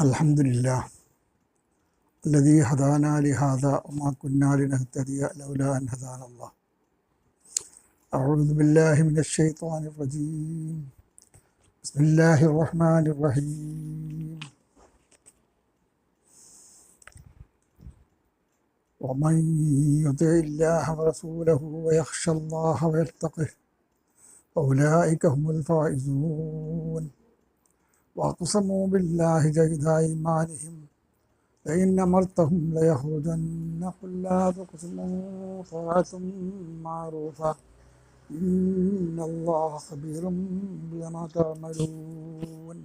الحمد لله. الذي هدانا لهذا وما كنا لنهتدي لولا أن هدانا الله. أعوذ بالله من الشيطان الرجيم. بسم الله الرحمن الرحيم. ومن يطع الله ورسوله ويخشى الله ويتقه فأولئك هم الفائزون. واقسموا بالله جهد أيمانهم لئن أمرتهم ليخرجن قل لا تقسموا طاعة معروفة. إن الله خبير بما تعملون.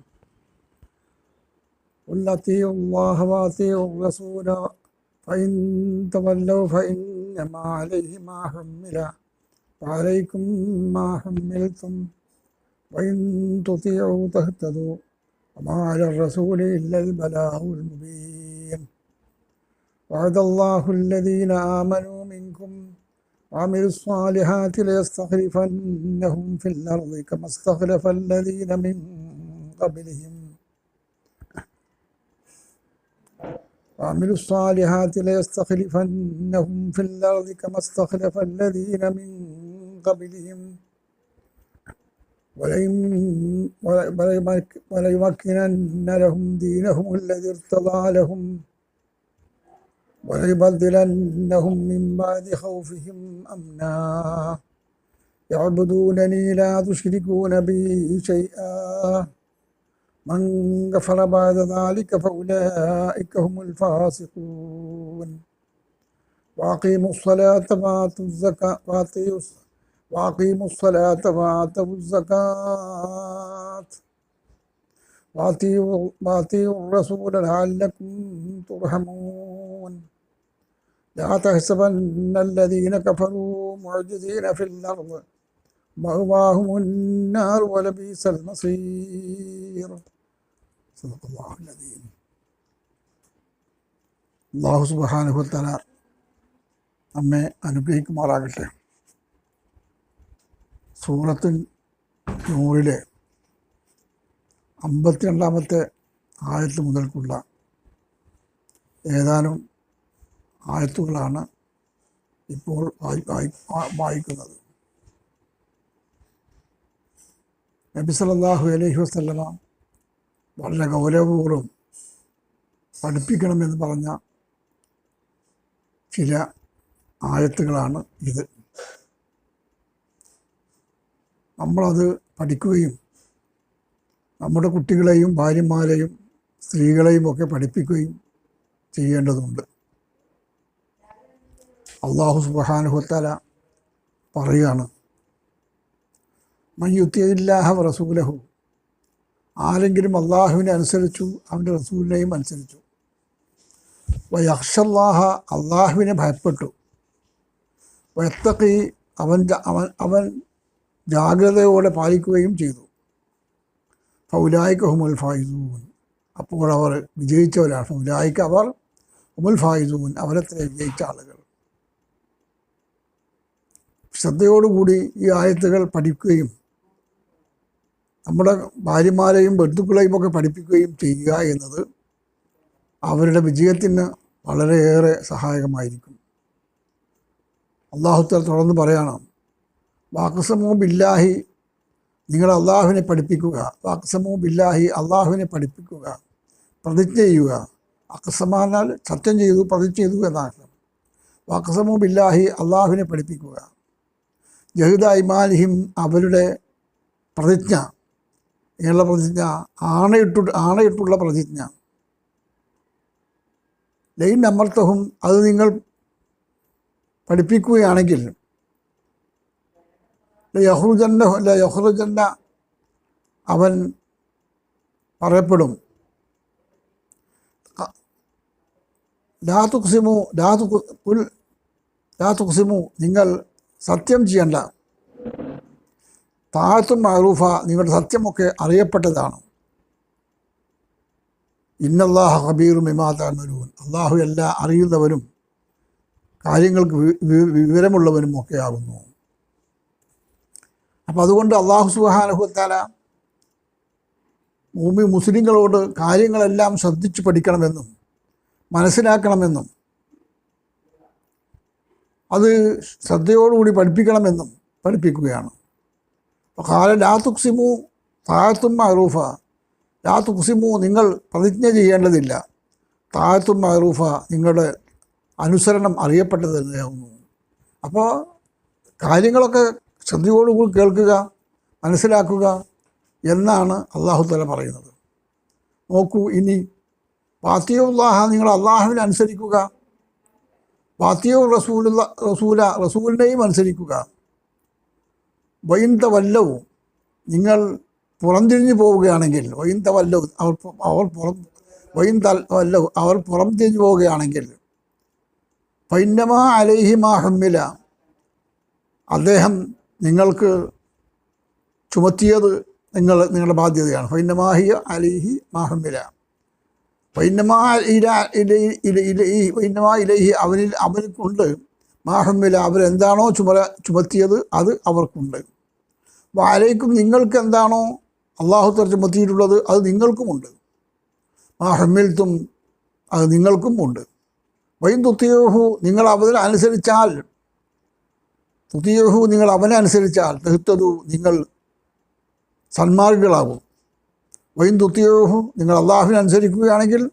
قل أطيعوا الله وأطيعوا الرسول فإن تولوا فإنما عليه ما حمل. وعليكم ما حملتم وإن تطيعوا تهتدوا وما على الرسول إلا البلاغ المبين. وعد الله الذين آمنوا منكم وعملوا الصالحات ليستخلفنهم في الأرض كما استخلف الذين من قبلهم. وعملوا الصالحات ليستخلفنهم في الأرض كما استخلف الذين من قبلهم. وليمكنن لهم دينهم الذي ارتضى لهم وليبدلنهم من بعد خوفهم أمنا. يعبدونني لا تشركون بي شيئا. من كفر بعد ذلك فأولئك هم الفاسقون. وأقيموا الصلاة وآتوا الزكاة وأطيعوا وأقيموا الصلاة وآتوا الزكاة وأطيعوا وأطيعوا الرسول لعلكم ترحمون لا تحسبن الذين كفروا معجزين في الأرض مأواهم النار ولبئس المصير صدق الله العظيم അള്ളാഹു സുബാനുഭവത്തല നമ്മെ അനുഗ്രഹിക്കുമാറാകട്ടെ സൂറത്ത് നൂറിലെ അമ്പത്തിരണ്ടാമത്തെ ആയത്ത് മുതൽക്കുള്ള ഏതാനും ആയത്തുകളാണ് ഇപ്പോൾ വായിക്കുന്നത്. നബി സല്ലല്ലാഹു അലഹി വസല്ലമ വളരെ ഗൗരവപൂർവം പഠിപ്പിക്കണമെന്ന് പറഞ്ഞ ചില ആയത്തുകളാണ് ഇത്. നമ്മളത് പഠിക്കുകയും നമ്മുടെ കുട്ടികളെയും ഭാര്യമാരെയും സ്ത്രീകളെയും ഒക്കെ പഠിപ്പിക്കുകയും ചെയ്യേണ്ടതുണ്ട്. അള്ളാഹു സുബാനുഹത്തല പറയുകയാണ് മയ്യുത്തിയില്ലാഹ റസൂലഹു ആരെങ്കിലും അള്ളാഹുവിനെ അനുസരിച്ചു അവന്റെ റസൂലിനെയും അനുസരിച്ചു. വയക്ഷല്ലാഹ അള്ളാഹുവിനെ ഭയപ്പെട്ടു. വയത്തക്കി അവൻ അവൻ അവൻ ജാഗ്രതയോടെ പാലിക്കുകയും ചെയ്തു. ഫൗലായിക്ക് ഹുമുൽ ഫായിസൂൻ. അപ്പോൾ അവർ വിജയിച്ചവരാണ്. ഫൗലായിക്ക് അവർ ഹുമുൽ ഫായിസൂൻ അവരത്ര വിജയിച്ച ആളുകൾ. ശ്രദ്ധയോടുകൂടി ഈ ആയത്തുകൾ പഠിക്കുകയും നമ്മുടെ ഭാര്യമാരെയും ബന്ധുക്കളെയും ഒക്കെ പഠിപ്പിക്കുകയും ചെയ്യുക എന്നത് അവരുടെ വിജയത്തിന് വളരെയേറെ സഹായകമായിരിക്കും. അള്ളാഹുത്തർ തുടർന്ന് പറയണം വാക്സമോ ബില്ലാഹി നിങ്ങൾ അള്ളാഹുവിനെ പഠിപ്പിക്കുക. വാക്സമോ ബില്ലാഹി അള്ളാഹുവിനെ പഠിപ്പിക്കുക. പ്രതിജ്ഞ ചെയ്യുക. അക്സമാനാൽ സത്യം ചെയ്തു പ്രതിജ്ഞ ചെയ്തു എന്നാണ്. വാക്സമോ ബില്ലാഹി അള്ളാഹുവിനെ പഠിപ്പിക്കുക. ജഹിദ ഇമാലിഹിം അവരുടെ പ്രതിജ്ഞ. ഇങ്ങനെയുള്ള പ്രതിജ്ഞ ആണയിട്ടു ആണയിട്ടുള്ള പ്രതിജ്ഞ. ലൈൻ അമർത്തവും അത് നിങ്ങൾ പഠിപ്പിക്കുകയാണെങ്കിൽ യഹ്റുജന്ന യഹ്റുജന്ന അവൻ പറയപ്പെടും. ലാ തുക്സിമു ലാ തുക്സിമു നിങ്ങൾ സത്യം ചെയ്യണ്ട. താഴത്തും മാറൂഫ നിങ്ങളുടെ സത്യമൊക്കെ അറിയപ്പെട്ടതാണ്. ഇന്നല്ലാഹ ഹബീറും ഇമാതാമരൂൻ അള്ളാഹു എല്ലാ അറിയുന്നവരും കാര്യങ്ങൾക്ക് വിവരമുള്ളവനും ഒക്കെ ആകുന്നു. അപ്പോൾ അതുകൊണ്ട് അള്ളാഹു സുബാനഹുത്താല ഭൂമി മുസ്ലിങ്ങളോട് കാര്യങ്ങളെല്ലാം ശ്രദ്ധിച്ച് പഠിക്കണമെന്നും മനസ്സിലാക്കണമെന്നും അത് ശ്രദ്ധയോടുകൂടി പഠിപ്പിക്കണമെന്നും പഠിപ്പിക്കുകയാണ്. കാല ലാ തുക്സിമു താഴത്തും മഹറൂഫ നിങ്ങൾ പ്രതിജ്ഞ ചെയ്യേണ്ടതില്ല. താഴത്തും മഹറൂഫ നിങ്ങളുടെ അനുസരണം അറിയപ്പെട്ടത് തന്നെയാകുന്നു അപ്പോൾ കാര്യങ്ങളൊക്കെ ശ്രദ്ധയോടുകൂടി കേൾക്കുക മനസ്സിലാക്കുക എന്നാണ് അള്ളാഹു തല പറയുന്നത്. നോക്കൂ ഇനി പാത്തിയുള്ളാഹ നിങ്ങൾ അള്ളാഹുവിനെ അനുസരിക്കുക. പാത്തിയോ റസൂലുള്ള റസൂല റസൂലിനെയും അനുസരിക്കുക. വൈന്ത വല്ലവും നിങ്ങൾ പുറംതിരിഞ്ഞു പോവുകയാണെങ്കിൽ വൈന്ത വല്ലവും അവർ അവർ പുറം വൈന്ത വല്ലവും അവർ പുറം തിരിഞ്ഞു പോവുകയാണെങ്കിൽ പൈന്നമാ അലൈഹിമാ ഹമ്മില അദ്ദേഹം നിങ്ങൾക്ക് ചുമത്തിയത് നിങ്ങൾ നിങ്ങളുടെ ബാധ്യതയാണ്. ഫൈനമാഹിയ അലിഹി മാഹമ്മില ഫൈനമാ ഇല ഫൈനമാ ഇലഹി അവനിൽ അവനക്കുണ്ട്. മാഹമ്മില അവരെന്താണോ ചുമല ചുമത്തിയത് അത് അവർക്കുണ്ട്. അപ്പോൾ ആരേക്കും നിങ്ങൾക്ക് എന്താണോ അള്ളാഹുത്തർ ചുമത്തിയിട്ടുള്ളത് അത് നിങ്ങൾക്കുമുണ്ട്. മാഹമ്മിൽത്തും അത് നിങ്ങൾക്കും ഉണ്ട് വൈൻ നിങ്ങൾ അവനെ അനുസരിച്ചാൽ തുതിയഹു നിങ്ങൾ അവനെ അനുസരിച്ചാൽ തെഹത്തതു നിങ്ങൾ സന്മാർഗികളാകും. വൈൻ തുത്തിയോഹു നിങ്ങൾ അള്ളാഹുവിനെ അനുസരിക്കുകയാണെങ്കിൽ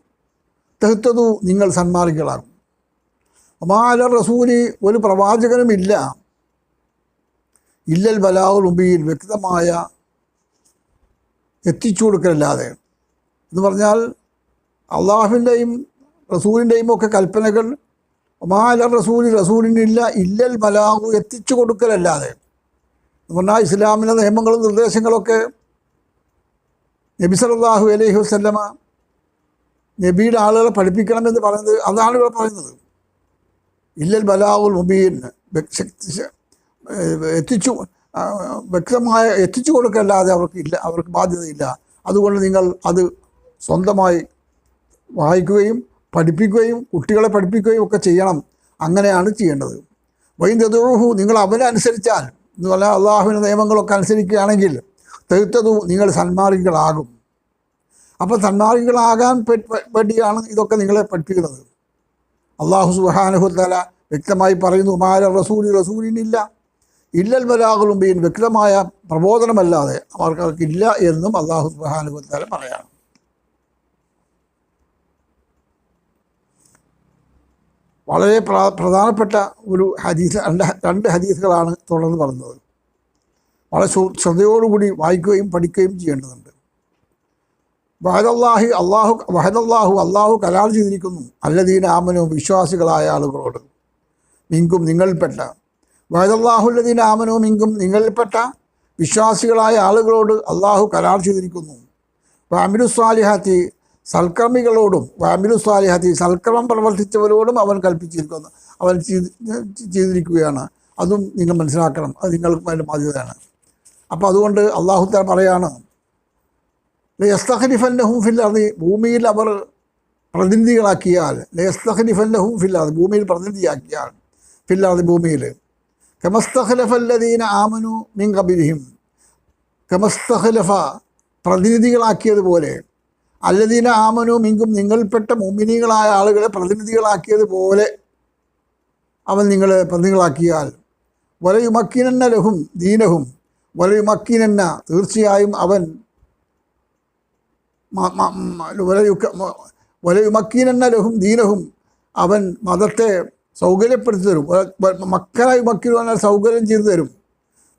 തെഹത്തതു നിങ്ങൾ സന്മാർഗികളാകും. അമാല റസൂലി ഒരു പ്രവാചകനുമില്ല ഇല്ലൽ ബലാഹുൽ ഉബിയിൽ വ്യക്തമായ എത്തിച്ചു കൊടുക്കലല്ലാതെ. എന്ന് പറഞ്ഞാൽ അള്ളാഹുവിന്റെയും റസൂലിന്റെയും ഒക്കെ കൽപ്പനകൾ ഒമാല റസൂലി റസൂലിനില്ല ഇല്ലൽ മലാഹു എത്തിച്ചു കൊടുക്കലല്ലാതെ. എന്ന് പറഞ്ഞാൽ ഇസ്ലാമിലെ നിയമങ്ങളും നിർദ്ദേശങ്ങളൊക്കെ നബി സല്ലല്ലാഹു അലൈഹി വസല്ലമ നബിയുടെ ആളുകളെ പഠിപ്പിക്കണമെന്ന് പറയുന്നത് അതാണ് ഇവിടെ പറയുന്നത്. ഇല്ലൽ ബലാഹുൽ മുബീൻ എത്തിച്ചു വ്യക്തമായ എത്തിച്ചു കൊടുക്കല്ലാതെ അവർക്ക് ഇല്ല അവർക്ക് ബാധ്യതയില്ല. അതുകൊണ്ട് നിങ്ങൾ അത് സ്വന്തമായി വായിക്കുകയും പഠിപ്പിക്കുകയും കുട്ടികളെ പഠിപ്പിക്കുകയും ഒക്കെ ചെയ്യണം. അങ്ങനെയാണ് ചെയ്യേണ്ടത്. വൈദ്യുതൂഹു നിങ്ങൾ അവനനുസരിച്ചാൽ എന്ന് പറഞ്ഞാൽ അള്ളാഹുവിന്റെ നിയമങ്ങളൊക്കെ അനുസരിക്കുകയാണെങ്കിൽ തെഴുത്തതു നിങ്ങൾ സന്മാർഗികളാകും. അപ്പോൾ സന്മാർഗികളാകാൻ വേണ്ടിയാണ് ഇതൊക്കെ നിങ്ങളെ പഠിപ്പിക്കുന്നത്. അള്ളാഹു സുബാനുഹുത്തല വ്യക്തമായി പറയുന്നു മാര റസൂലി റസൂലിനില്ല ഇല്ലൽ ബലാഹുലും ബീൻ വ്യക്തമായ പ്രബോധനമല്ലാതെ അവർക്ക് അവർക്കില്ല എന്നും അള്ളാഹു സുബാനുഹുത്തല പറയാണ് വളരെ പ്രധാനപ്പെട്ട ഒരു ഹദീസ് രണ്ട് രണ്ട് ഹദീസുകളാണ് തുടർന്ന് പറഞ്ഞത്. വളരെ ശ്ര- ശ്രദ്ധയോടുകൂടി വായിക്കുകയും പഠിക്കുകയും ചെയ്യേണ്ടതുണ്ട്. വഹദല്ലാഹി അള്ളാഹു വഹദല്ലാഹു അള്ളാഹു കരാർ ചെയ്തിരിക്കുന്നു. അല്ലദീന ആമനോ വിശ്വാസികളായ ആളുകളോട്. മിങ്കും നിങ്ങളിൽപ്പെട്ട. വഹദല്ലാഹുല്ലദീന ആമനോ മിങ്കും നിങ്ങളിൽപ്പെട്ട വിശ്വാസികളായ ആളുകളോട് അള്ളാഹു കരാർ ചെയ്തിരിക്കുന്നു. അപ്പോൾ സ്വാലിഹാത്തി സൽക്കർമ്മികളോടും വാമിലു സ്വാലിഹത്തി സൽക്കർമ്മം പ്രവർത്തിച്ചവരോടും അവൻ കൽപ്പിച്ചിരിക്കുന്നു. അവൻ ചെയ്ത് ചെയ്തിരിക്കുകയാണ്. അതും നിങ്ങൾ മനസ്സിലാക്കണം. അത് നിങ്ങൾക്ക് അതിന്റെ ബാധ്യതയാണ്. അപ്പോൾ അതുകൊണ്ട് അള്ളാഹു താൻ പറയാണ് ഫിൽ അർദി. ഭൂമിയിൽ അവർ പ്രതിനിധികളാക്കിയാൽ ഫിൽ അർദി. ഭൂമിയിൽ പ്രതിനിധിയാക്കിയാൽ അർദി ഭൂമിയിൽ. കമസ്തഖലഫല്ലദീന ആമനു മിൻ കമസ്തഖലഫ പ്രതിനിധികളാക്കിയതുപോലെ അല്ലദീന ആമനു മിങ്കും നിങ്ങൾപ്പെട്ട മുമ്മിനികളായ ആളുകളെ പ്രതിനിധികളാക്കിയതുപോലെ അവൻ നിങ്ങളെ പ്രതിനിധികളാക്കിയാൽ. വലയുമക്കിനെന്ന ലഹും ദീനഹും വലയുമക്കിനെന്ന തീർച്ചയായും അവൻ മ- ലഹും ദീനഹും അവൻ മതത്തെ സൗകര്യപ്പെടുത്തി തരും. മക്കളായി പറഞ്ഞാൽ സൗകര്യം ചെയ്തു തരും.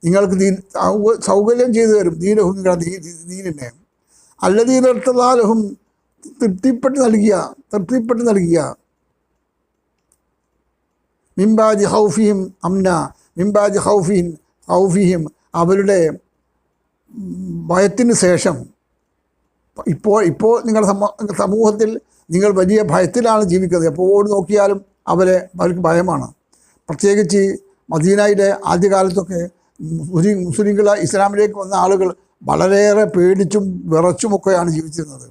നിങ്ങൾക്ക് ദീൻ സൗകര്യം ചെയ്തു തരും. ദീനഹും നിങ്ങളുടെ ദീ അല്ലദീനർത്തലാലഹും തൃപ്തിപ്പെട്ട് നൽകിയ തൃപ്തിപ്പെട്ട് നൽകിയ. മിംബാജ് ഹൗഫിയും അംന മിംബാജ് ഹൗഫിഹിം ഹൗഫിയും അവരുടെ ഭയത്തിന് ശേഷം. ഇപ്പോൾ ഇപ്പോൾ നിങ്ങളുടെ സമ- സമൂഹത്തിൽ നിങ്ങൾ വലിയ ഭയത്തിലാണ് ജീവിക്കുന്നത്. എപ്പോൾ നോക്കിയാലും അവരെ അവർക്ക് ഭയമാണ്. പ്രത്യേകിച്ച് മദീനയിലെ ആദ്യകാലത്തൊക്കെ മുസ്ലിം മുസ്ലിങ്ങൾ ഇസ്ലാമിലേക്ക് വന്ന ആളുകൾ വളരെയേറെ പേടിച്ചും വിറച്ചുമൊക്കെയാണ് ജീവിച്ചിരുന്നത്.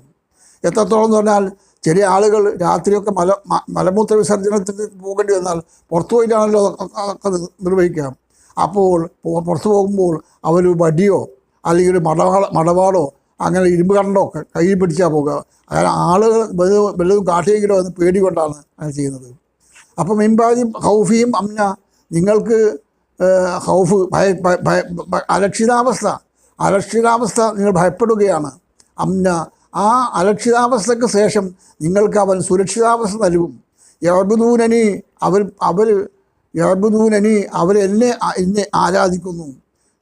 എത്രത്തോളം എന്ന് പറഞ്ഞാൽ ചെറിയ ആളുകൾ രാത്രിയൊക്കെ മല മലമൂത്ര വിസർജനത്തിന് പോകേണ്ടി വന്നാൽ പുറത്തു പോയിട്ടാണല്ലോ അതൊക്കെ നിർവഹിക്കാം നിർവഹിക്കുക. അപ്പോൾ പുറത്തു പോകുമ്പോൾ അവർ വടിയോ അല്ലെങ്കിൽ ഒരു മടവാള മടവാളോ അങ്ങനെ ഇരുമ്പ് കണ്ടോ കയ്യിൽ പിടിച്ചാൽ പോകുക അങ്ങനെ ആളുകൾ വലുതും കാട്ടിയെങ്കിലോ എന്ന് പേടി കൊണ്ടാണ് അങ്ങനെ ചെയ്യുന്നത്. അപ്പം മിമ്പാതി ഹൗഫിയും അമ്ന നിങ്ങൾക്ക് ഹൗഫ് ഭയ ഭയ- അരക്ഷിതാവസ്ഥ നിങ്ങൾ ഭയപ്പെടുകയാണ്. അമ്ന ആ അലക്ഷിതാവസ്ഥയ്ക്ക് ശേഷം നിങ്ങൾക്ക് അവൻ സുരക്ഷിതാവസ്ഥ നൽകും. യബുദൂനനി അവർ അവർ യബുദൂനനി അവർ എന്നെ ആരാധിക്കുന്നു.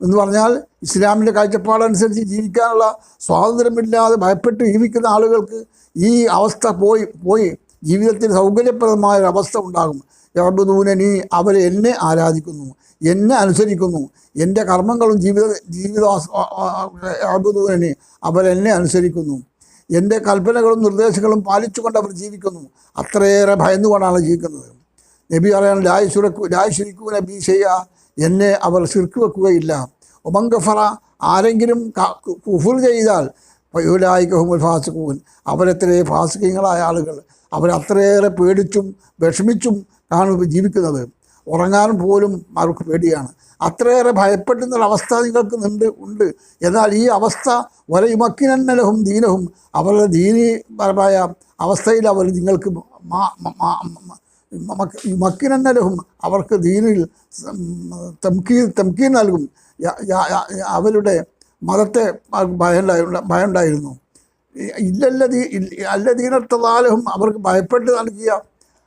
എന്ന് പറഞ്ഞാൽ ഇസ്ലാമിന്റെ കാഴ്ചപ്പാടനുസരിച്ച് ജീവിക്കാനുള്ള സ്വാതന്ത്ര്യമില്ലാതെ ഭയപ്പെട്ട് ജീവിക്കുന്ന ആളുകൾക്ക് ഈ അവസ്ഥ പോയി പോയി ജീവിതത്തിൽ സൗകര്യപ്രദമായ അവസ്ഥ ഉണ്ടാകും. യബുദൂനനി അവർ എന്നെ ആരാധിക്കുന്നു. എന്നെ അനുസരിക്കുന്നു. എന്റെ കർമ്മങ്ങളും ജീവിത ജീവിത യബുദൂനനി അവരെന്നെ അനുസരിക്കുന്നു. എന്റെ കൽപ്പനകളും നിർദ്ദേശങ്ങളും പാലിച്ചുകൊണ്ട് അവർ ജീവിക്കുന്നു. അത്രയേറെ ഭയന്നുകൊണ്ടാണ് ജീവിക്കുന്നത്. നബി പറയാൻ ലായ് സുരക്കു ലായ് ശുരിക്കൂന ബി ചെയ്യ എന്നെ അവർ ശിർക്ക് വെക്കുകയില്ല. ഉമങ്കഫറ ആരെങ്കിലും കുഫുൽ ചെയ്താൽ യുലായിക്കഹുമുൽ ഫാസിഖൂൻ. അവരെത്രേ ഫാസിഖ്യങ്ങളായ ആളുകൾ. അവരത്രയേറെ പേടിച്ചും വിഷമിച്ചും ആണ് ജീവിക്കുന്നത്. ഉറങ്ങാൻ പോലും അവർക്ക് പേടിയാണ്. അത്രയേറെ ഭയപ്പെടുന്ന ഒരവസ്ഥ നിങ്ങൾക്ക് ഉണ്ട് ഉണ്ട്. എന്നാൽ ഈ അവസ്ഥ വലയുമക്കിനന്നലഹും ദീനഹും അവരുടെ ദീനീപരമായ അവസ്ഥയിൽ അവർ നിങ്ങൾക്ക് മക്കിനന്നലഹും അവർക്ക് ദീനിൽ തംക്കീ തംക്കീൻ നൽകും. അവരുടെ മതത്തെ ഭയമുണ്ടായിരുന്നു ഭയമുണ്ടായിരുന്നു ഇല്ലല്ലതീ അല്ലദീനർത്തതാലഹും അവർക്ക് ഭയപ്പെട്ട് നൽകിയ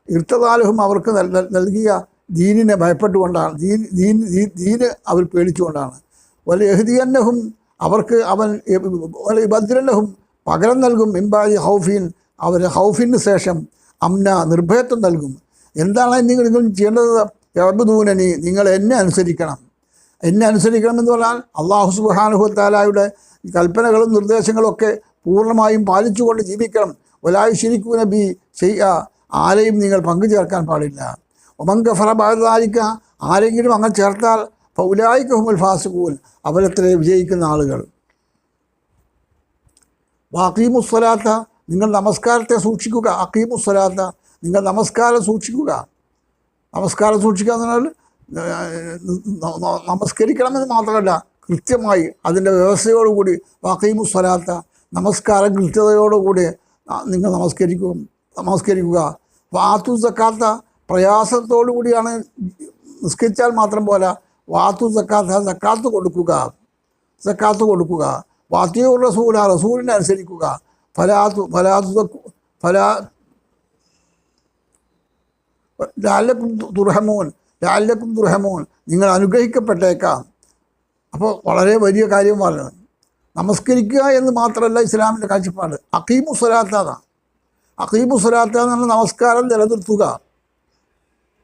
ഇർത്തതാലഹും അവർക്ക് നൽ- നൽ- നൽകിയ ദീനിനെ ഭയപ്പെട്ടുകൊണ്ടാണ് ദീൻ ദീൻ ദീന് അവർ പേടിച്ചുകൊണ്ടാണ്. വലിയ എഹ്ദിയന്നഹും അവർക്ക് അവൻ വലിയ ഭദ്രന്നഹും പകരം നൽകും ഇമ്പാജി ഹൗഫീൻ അവർ ഹൗഫിന് ശേഷം അമ്ന നിർഭയത്വം നൽകും. എന്താണ് നിങ്ങൾ നിങ്ങൾ ചെയ്യേണ്ടത്? എറബുദൂനനി നിങ്ങൾ എന്നെ അനുസരിക്കണം. എന്നെ അനുസരിക്കണം എന്ന് പറഞ്ഞാൽ അള്ളാഹു സുബാനുഹു താലായുടെ കൽപ്പനകളും നിർദ്ദേശങ്ങളും ഒക്കെ പൂർണമായും പാലിച്ചുകൊണ്ട് ജീവിക്കണം. ഒലായി ശരിക്കൂ നബി ചെയ്യുക ആരെയും നിങ്ങൾ പങ്കു ചേർക്കാൻ പാടില്ല. ഒമങ്ക ഫലബാധിക്ക ആരെങ്കിലും അങ്ങനെ ചേർത്താൽ പൗലായിക്ക് ഹുമുൽ ഫാസുകൂൻ അവരത്ര വിജയിക്കുന്ന ആളുകൾ. വാക്കീമുസ്വലാത്ത നിങ്ങൾ നമസ്കാരത്തെ സൂക്ഷിക്കുക. അക്കീമുസ്വലാത്ത നിങ്ങൾ നമസ്കാരം സൂക്ഷിക്കുക. നമസ്കാരം സൂക്ഷിക്കുക എന്ന് പറഞ്ഞാൽ നമസ്കരിക്കണമെന്ന് മാത്രമല്ല കൃത്യമായി അതിന്റെ വ്യവസ്ഥയോടുകൂടി വാക്കീമു സ്വലാത്ത നമസ്കാരം കൃത്യതയോടുകൂടി നിങ്ങൾ നമസ്കരിക്കും നമസ്കരിക്കുക. വാത്തു സക്കാത്ത പ്രയാസത്തോടു കൂടിയാണ് നിസ്കരിച്ചാൽ മാത്രം പോരാ. വാത്തു സക്കാത്ത സക്കാത്ത് കൊടുക്കുക. സക്കാത്ത് കൊടുക്കുക. വാത്തിയോ റസൂല റസൂലിനെ അനുസരിക്കുക. ഫലാത്തു ഫലാത്തു ഫലാ ലാലക്കും ദുർഹമോൻ ലാലക്കും ദുർഹമോൻ നിങ്ങൾ അനുഗ്രഹിക്കപ്പെട്ടേക്കാം. അപ്പോൾ വളരെ വലിയ കാര്യം പറഞ്ഞത് നമസ്കരിക്കുക എന്ന് മാത്രമല്ല ഇസ്ലാമിന്റെ കാഴ്ചപ്പാട്. അക്കീമു സ്വലാത്താണ് അക്കീമു സ്വലാത്ത എന്ന് പറഞ്ഞാൽ നമസ്കാരം നിലനിർത്തുക.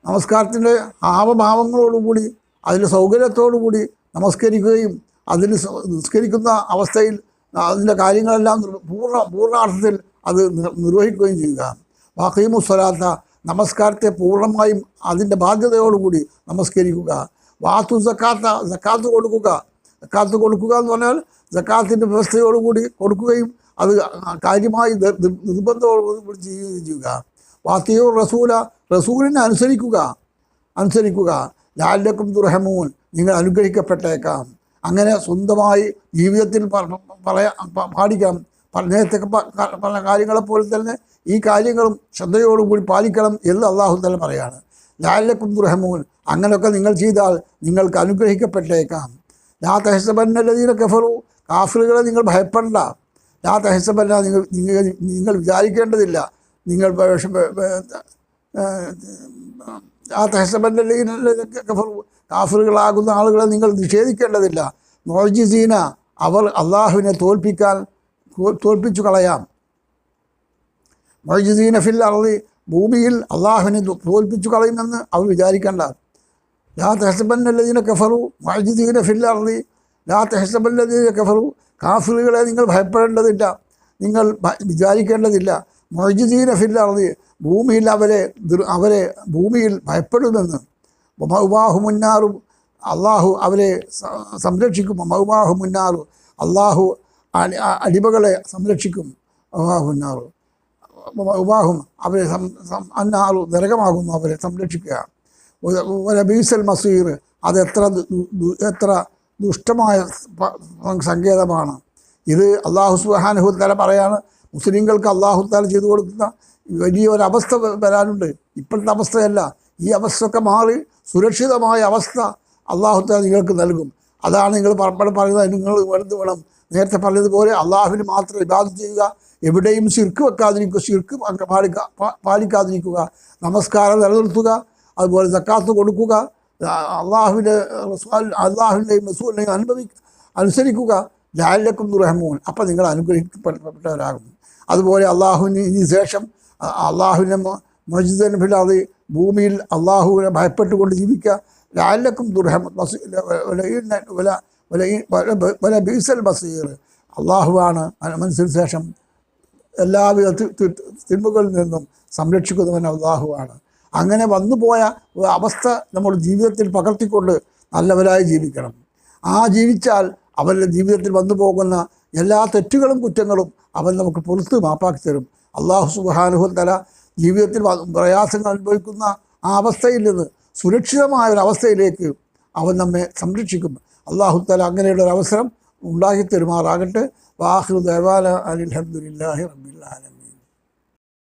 നമസ്കാരത്തിന്റെ ആവഭാവങ്ങളോടുകൂടി അതിന്റെ സൗകര്യത്തോടുകൂടി നമസ്കരിക്കുകയും അതിന് നിസ്കരിക്കുന്ന അവസ്ഥയിൽ അതിന്റെ കാര്യങ്ങളെല്ലാം പൂർണ പൂർണാർത്ഥത്തിൽ അത് നിർ- നിർവഹിക്കുകയും ചെയ്യുക. വാക്കീമു സ്വലാത്ത നമസ്കാരത്തെ പൂർണമായും അതിന്റെ ബാധ്യതയോടുകൂടി നമസ്കരിക്കുക. വാത്തു സക്കാത്ത സക്കാത്ത് കൊടുക്കുക. സക്കാത്ത് കൊടുക്കുക എന്ന് പറഞ്ഞാൽ സക്കാത്തിന്റെ വ്യവസ്ഥയോടുകൂടി കൊടുക്കുകയും അത് കാര്യമായി നിർ- നിർ- നിർബന്ധത്തോടുകൂടി ചെയ്യുകയും ചെയ്യുക. വാത്തിയോ റസൂല റസൂലിനെ അനുസരിക്കുക അനുസരിക്കുക. ലാലക്കും ദുർഹമൂൻ നിങ്ങൾ അനുഗ്രഹിക്കപ്പെട്ടേക്കാം. അങ്ങനെ സ്വന്തമായി ജീവിതത്തിൽ പറയാ പാടിക്കാം നേരത്തെ പറഞ്ഞ കാര്യങ്ങളെപ്പോലെ തന്നെ ഈ കാര്യങ്ങളും ശ്രദ്ധയോടുകൂടി പാലിക്കണം എന്ന് അള്ളാഹു തന്നെ പറയാണ്. ലാലക്കും ദുർഹമൂൻ അങ്ങനെയൊക്കെ നിങ്ങൾ ചെയ്താൽ നിങ്ങൾക്ക് അനുഗ്രഹിക്കപ്പെട്ടേക്കാം. ലാ തഹസബന്നല്ലതീന കഫറു കാഫറുകളെ നിങ്ങൾ ഭയപ്പെടണ്ട. ലാ തെഹസബല്ല നിങ്ങൾ നിങ്ങൾ വിചാരിക്കേണ്ടതില്ല. നിങ്ങൾ ആ തഹസബന്റെ കാഫറുകളാകുന്ന ആളുകളെ നിങ്ങൾ നിഷേധിക്കേണ്ടതില്ല. മോജിസീന അവർ അള്ളാഹുവിനെ തോൽപ്പിക്കാൻ തോൽപ്പിച്ചു കളയാം. മൊയ്ജീന ഫിൽ അറളി ഭൂമിയിൽ അള്ളാഹുവിനെ തോൽപ്പിച്ചു കളയുമെന്ന് അവർ വിചാരിക്കേണ്ട. ലാ തെഹസബന്നല്ലതീന കഫറു മൊയ്ജീന ഫിൽ അറളി ലാ തെഹസബല്ലതീന കഫറു കാഫിറുകളെ നിങ്ങൾ ഭയപ്പെടേണ്ടതില്ല. നിങ്ങൾ വിചാരിക്കേണ്ടതില്ല. മൊയ്ജീന ഫിൽ അറളി ഭൂമിയിൽ അവരെ അവരെ ഭൂമിയിൽ ഭയപ്പെടുമെന്ന്. മൗബാഹു മുന്നാറും അള്ളാഹു അവരെ സംരക്ഷിക്കും. മൗബാഹു മുന്നാറു അള്ളാഹു അടി- അടിമകളെ സംരക്ഷിക്കും. മൗബാഹു മുന്നാറു. മൗബാഹും അവരെ അന്നാറു നരകമാകുന്നു അവരെ സംരക്ഷിക്കുക. ഒരു ബീസൽ മസീർ അത് എത്ര എത്ര ദുഷ്ടമായ സങ്കേതമാണ്. ഇത് അള്ളാഹു സുബാനുഹു പറയാണ് മുസ്ലിങ്ങൾക്ക് അള്ളാഹു താല ചെയ്തു കൊടുക്കുന്ന വലിയ ഒരു അവസ്ഥ വരാനുണ്ട്. ഇപ്പോഴത്തെ അവസ്ഥയല്ല. ഈ അവസ്ഥയൊക്കെ മാറി സുരക്ഷിതമായ അവസ്ഥ അള്ളാഹു താല നിങ്ങൾക്ക് നൽകും. അതാണ് നിങ്ങൾ പലപ്പോഴും പറയുന്നത്. നിങ്ങൾ എന്ത് വേണം. നേരത്തെ പറഞ്ഞതുപോലെ അള്ളാഹുവിന് മാത്രം ഇബാദത്ത് ചെയ്യുക. എവിടെയും ശിർക്ക് വെക്കാതിരിക്കുക. ശിർക്ക് പാലിക്ക പാലിക്കാതിരിക്കുക. നമസ്കാരം നിലനിർത്തുക. അതുപോലെ സക്കാത്ത് കൊടുക്കുക. അള്ളാഹുവിന്റെ അള്ളാഹുവിന്റെയും റസൂലിനെയും അനുഭവി അനുസരിക്കുക. ലാലക്കും ദുറഹമോൻ അപ്പം നിങ്ങൾ അനുഗ്രഹിക്കപ്പെട്ടവരാകും അതുപോലെ അള്ളാഹുവിന് ശേഷം അള്ളാഹുവിനെ മജിദൻ ഫിലാതെ ഭൂമിയിൽ അള്ളാഹുവിനെ ഭയപ്പെട്ടുകൊണ്ട് ജീവിക്കുക. ലാലക്കും ദുർഹം വല ബീസൽ ബസീർ. അള്ളാഹുവാണ് മനസ്സിന് ശേഷം എല്ലാവിധ തിന്മകളിൽ നിന്നും സംരക്ഷിക്കുന്നവൻ അള്ളാഹുവാണ്. അങ്ങനെ വന്നുപോയ പോയ അവസ്ഥ നമ്മൾ ജീവിതത്തിൽ പകർത്തിക്കൊണ്ട് നല്ലവരായി ജീവിക്കണം. ആ ജീവിച്ചാൽ അവരുടെ ജീവിതത്തിൽ വന്നു പോകുന്ന എല്ലാ തെറ്റുകളും കുറ്റങ്ങളും അവൻ നമുക്ക് പുറത്ത് മാപ്പാക്കി തരും. അള്ളാഹു സുബാനുഹു തല ജീവിതത്തിൽ പ്രയാസങ്ങൾ അനുഭവിക്കുന്ന ആ അവസ്ഥയിൽ നിന്ന് സുരക്ഷിതമായ ഒരു അവസ്ഥയിലേക്ക് അവൻ നമ്മെ സംരക്ഷിക്കും. അള്ളാഹു തല അങ്ങനെയുള്ള ഒരു അവസരം ഉണ്ടാക്കി തരുമാറാകട്ടെ. വാഹു ദേവാല അലഹമുല്ലാഹി റബ്ബിൽ ആലമീൻ.